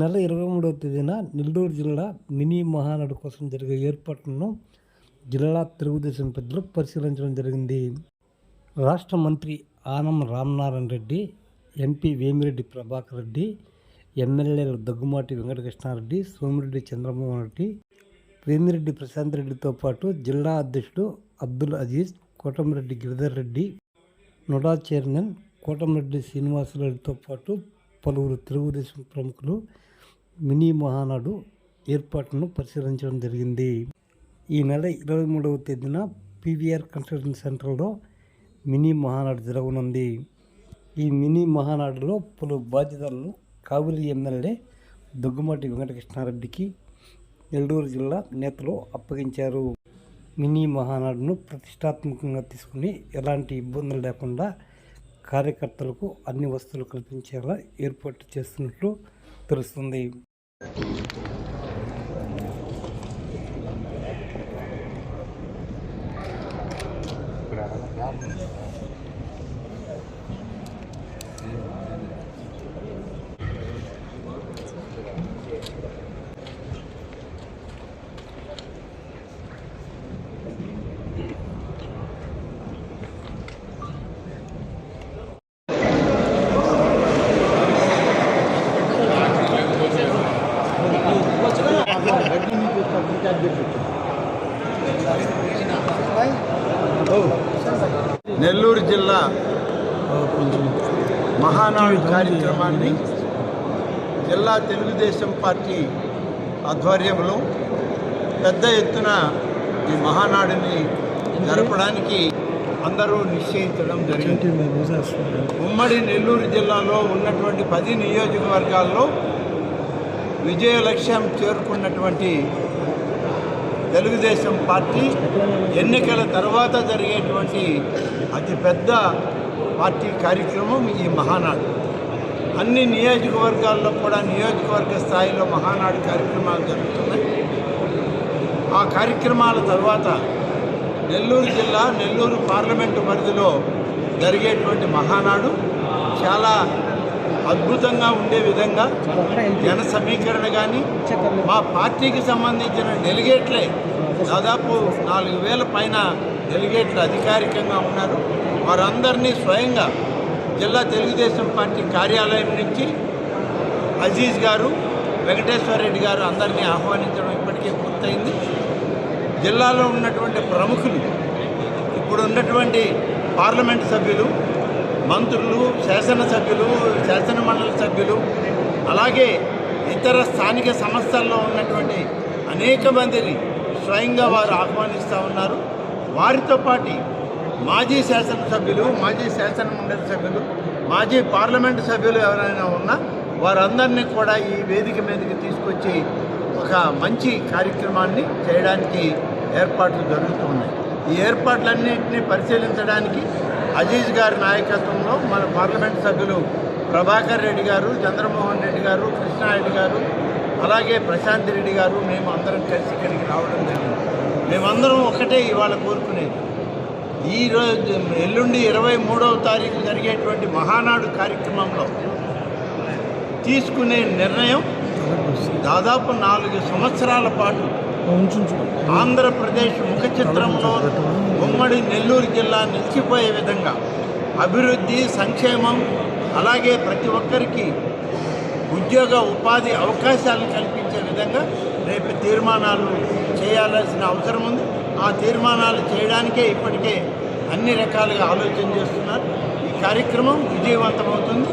నెల ఇరవై మూడవ తేదీన నెల్లూరు జిల్లా మినీ మహానాడు కోసం జరిగే ఏర్పాట్లను జిల్లా తెలుగుదేశం పెద్దలు పరిశీలించడం జరిగింది. రాష్ట్ర మంత్రి ఆనం రామనారాయణ రెడ్డి ఎంపీ వేమిరెడ్డి ప్రభాకర్ రెడ్డి ఎమ్మెల్యేలు దగ్గుమాటి వెంకటకృష్ణారెడ్డి సోమిరెడ్డి చంద్రమోహన్ రెడ్డి వేమిరెడ్డి ప్రశాంత్ రెడ్డితో పాటు జిల్లా అధ్యక్షుడు అబ్దుల్ అజీజ్ కోటమిరెడ్డి గిరిధర్ రెడ్డి నుడా చైర్మన్ కోటమిరెడ్డి శ్రీనివాసరెడ్డితో పాటు పలువురు తెలుగుదేశం ప్రముఖులు మినీ మహానాడు ఏర్పాట్లను పరిశీలించడం జరిగింది. ఈ నెల ఇరవై మూడవ తేదీన పీవీఆర్ కన్స్ట్రక్షన్ సెంటర్లో మినీ మహానాడు జరగనుంది. ఈ మినీ మహానాడులో పలు బాధ్యతలను కావిలి ఎమ్మెల్యే దగ్గుమాటి వెంకటకృష్ణారెడ్డికి నెల్లూరు జిల్లా నేతలు అప్పగించారు. మినీ మహానాడును ప్రతిష్టాత్మకంగా తీసుకుని ఎలాంటి ఇబ్బందులు లేకుండా కార్యకర్తలకు అన్ని వస్తువులు కల్పించేలా ఏర్పాటు చేస్తున్నట్లు తెలుస్తుంది. Gracias. నెల్లూరు జిల్లా మహానాడు కార్యక్రమాన్ని జిల్లా తెలుగుదేశం పార్టీ ఆధ్వర్యంలో పెద్ద ఎత్తున ఈ మహానాడుని జరపడానికి అందరూ నిశ్చయించడం జరిగింది. ఉమ్మడి నెల్లూరు జిల్లాలో ఉన్నటువంటి పది నియోజకవర్గాల్లో విజయ లక్ష్యం చేరుకున్నటువంటి తెలుగుదేశం పార్టీ ఎన్నికల తర్వాత జరిగేటువంటి అతిపెద్ద పార్టీ కార్యక్రమం ఈ మహానాడు. అన్ని నియోజకవర్గాల్లో కూడా నియోజకవర్గ స్థాయిలో మహానాడు కార్యక్రమాలు జరుగుతున్నాయి. ఆ కార్యక్రమాల తర్వాత నెల్లూరు జిల్లా నెల్లూరు పార్లమెంటు పరిధిలో జరిగేటువంటి మహానాడు చాలా అద్భుతంగా ఉండే విధంగా జన సమీకరణ కానీ మా పార్టీకి సంబంధించిన డెలిగేట్లే దాదాపు నాలుగు వేల పైన డెలిగేట్లు అధికారికంగా ఉన్నారు. వారందరినీ స్వయంగా జిల్లా తెలుగుదేశం పార్టీ కార్యాలయం నుంచి అజీజ్ గారు వెంకటేశ్వర రెడ్డి గారు అందరినీ ఆహ్వానించడం ఇప్పటికే పూర్తయింది. జిల్లాలో ఉన్నటువంటి ప్రముఖులు ఇప్పుడు ఉన్నటువంటి పార్లమెంట్ సభ్యులు మంత్రులు శాసనసభ్యులు శాసనమండలి సభ్యులు అలాగే ఇతర స్థానిక సంస్థల్లో ఉన్నటువంటి అనేక మందిని స్వయంగా వారు ఆహ్వానిస్తూ ఉన్నారు. వారితో పాటు మాజీ శాసనసభ్యులు మాజీ శాసన మండలి సభ్యులు మాజీ పార్లమెంటు సభ్యులు ఎవరైనా ఉన్నా వారందరినీ కూడా ఈ వేదిక మీదకి తీసుకొచ్చి ఒక మంచి కార్యక్రమాన్ని చేయడానికి ఏర్పాట్లు జరుగుతున్నాయి ఈ ఏర్పాట్లన్నింటినీ పరిశీలించడానికి అజీజ్ గారి నాయకత్వంలో మన పార్లమెంట్ సభ్యులు ప్రభాకర్ రెడ్డి గారు చంద్రమోహన్ రెడ్డి గారు కృష్ణారెడ్డి గారు అలాగే ప్రశాంత్ రెడ్డి గారు మేము అందరం కలిసి ఇక్కడికి రావడం జరిగింది. మేమందరం ఒకటే ఇవాళ కోరుకునేది. ఈరోజు ఎల్లుండి ఇరవై మూడవ తారీఖు జరిగేటువంటి మహానాడు కార్యక్రమంలో తీసుకునే నిర్ణయం దాదాపు నాలుగు సంవత్సరాల పాటు ఆంధ్రప్రదేశ్ ముఖ చిత్రంలో ఉమ్మడి నెల్లూరు జిల్లా నిలిచిపోయే విధంగా అభివృద్ధి సంక్షేమం అలాగే ప్రతి ఒక్కరికి ఉద్యోగ ఉపాధి అవకాశాలు కల్పించే విధంగా రేపు తీర్మానాలు చేయాల్సిన అవసరం ఉంది. ఆ తీర్మానాలు చేయడానికే ఇప్పటికే అన్ని రకాలుగా ఆలోచన చేస్తున్నారు. ఈ కార్యక్రమం విజయవంతమవుతుంది.